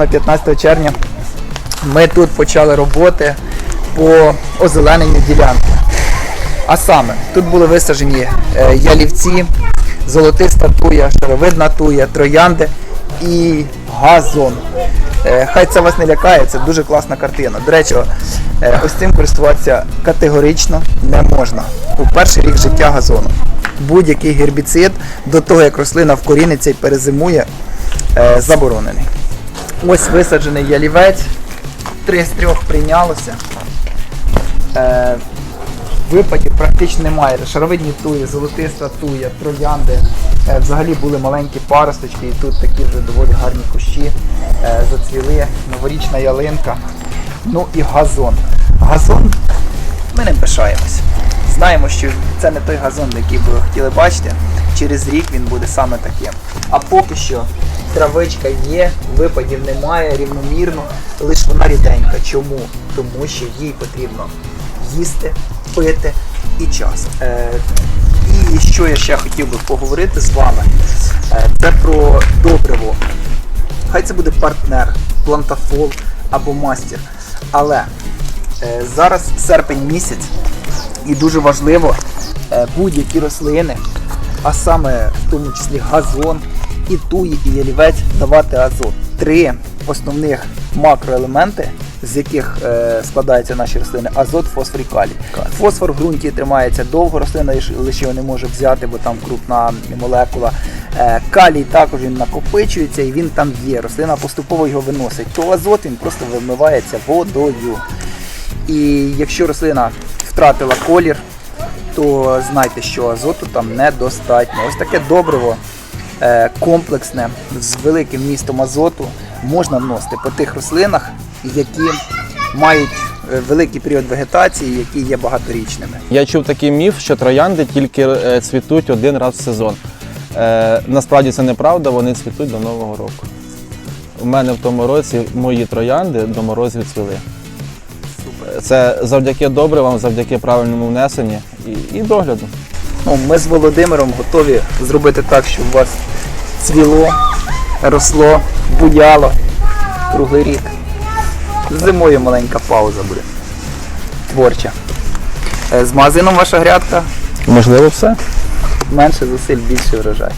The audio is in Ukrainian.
На 15 червня ми тут почали роботи по озелененню ділянки. А саме, тут були висаджені е, ялівці, золотиста туя, шаровидна туя, троянди і газон. Е, Хай це вас не лякає, це дуже класна картина. До речі, е, ось цим користуватися категорично не можна. У перший рік життя газону. Будь-який гербіцид до того, як рослина вкоріниться і перезимує, заборонений. Ось висаджений ялівець, три з трьох прийнялося. Е, випадів практично немає. Шаровидні туї, золотиста туя, троянди. Е, взагалі були маленькі паросточки, і тут такі вже доволі гарні кущі е, зацвіли, новорічна ялинка. Ну і газон. Газон ми ним пишаємося. Знаємо, що це не той газон, який би хотіли бачити. Через рік він буде саме таким. А поки що травичка є, випадів немає рівномірно, лише вона ріденька. Чому? Тому що їй потрібно їсти, пити і час. Е, і що я ще хотів би поговорити з вами, е, це про добриво. Хай це буде партнер, плантафол або мастер. Але е, зараз серпень місяць, і дуже важливо будь-які рослини, а саме в тому числі газон, і туї, і ялівець давати азот. Три основних макроелементи, з яких е, складаються наші рослини: азот, фосфор і калій. Фосфор в ґрунті тримається довго, рослина лише- лише його не може взяти, бо там крупна молекула. Е, калій також він накопичується і він там є. Рослина поступово його виносить. То азот він просто вимивається водою. І якщо рослина втратила колір, то знайте, що азоту там недостатньо. Ось таке добриво е, комплексне з великим містом азоту можна вносити по тих рослинах, які мають е, великий період вегетації, які є багаторічними. Я чув такий міф, що троянди тільки е, цвітуть один раз в сезон. Насправді це неправда, вони цвітуть до Нового року. У мене в тому році мої троянди до морозів цвіли. Це завдяки добривам, завдяки правильному внесенню і, і догляду. Ну, ми з Володимиром готові зробити так, щоб у вас цвіло, росло, буяло круглий рік. Зимою маленька пауза буде. Творча. Е, З магазином ваша грядка Можливо, все. менше зусиль, більше врожай.